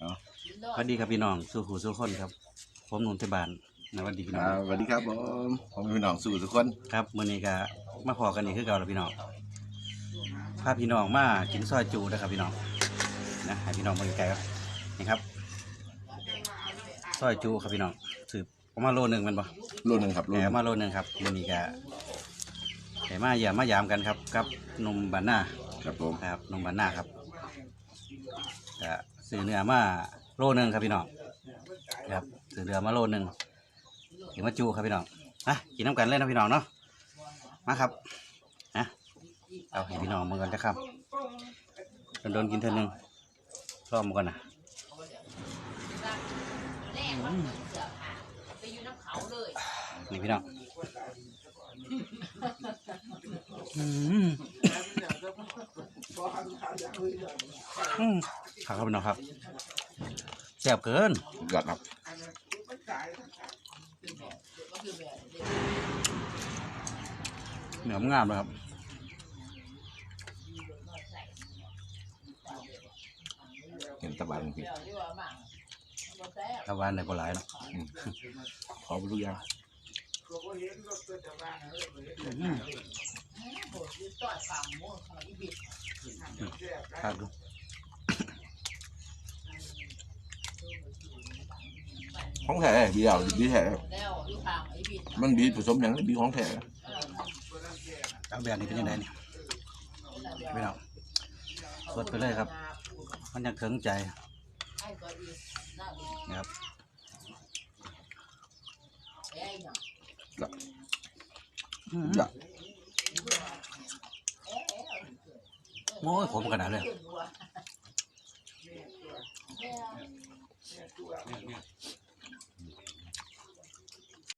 สวัสดีครับพี่น้องสู้หูสู้คนครับ ผมหนุ่มเทบานนะสวัสดีพี่น้อง อ่าสวัสดีครับผมผมเป็นพี่น้องสู่ทุกคน ครับมื้อนี้ก็มาพอกันอีกคือเก่าแล้วพี่น้องพาพี่น้องมากินซอยจูนะครับพี่น้องนะให้พี่น้องมาไกลๆครับนี่ครับซอยจูครับพี่น้องสืบประมาณโลหนึงแมันบ่รุ่นหนึ่งครับรุ่นแหมมาโลหนึงครับมื้อนี้ก็แหมมาอย่ามายามกันครับกับหนุ่มบ้านนา ครับผม ครับหนุ่มบ้านนาครับก็ ซื้อเนื้อมาโลนึงครับพี่น้องครับซื้อเนื้อมาโลนึงถึงมาจูครับพี่น้องนะกินน้ำกันเล่นนะพี่น้องเนาะมาครับนะเอาให้พี่น้องมือกันจะครับโดนๆกินเท่านึงรอบมาก่อนนะนี่พี่น้องอืม ครับครับพี่น้องครับแซ่บเกินยอดครับเหนือมนงามเลยครับเห็นตะบันพี่ถ้าหวานในปลายเนาะขอไปทุกอย่างอืมครับดู ของแท้บีเอาบีแท้มันบีผสมอย่างนี้บีของแท้เอาแบบนี้เป็นยังไงเนี่ยไม่เอาสดไปเลยครับ มันยังเขิงใจนะครับอืมอยากโอ้ยผมขนาดเลย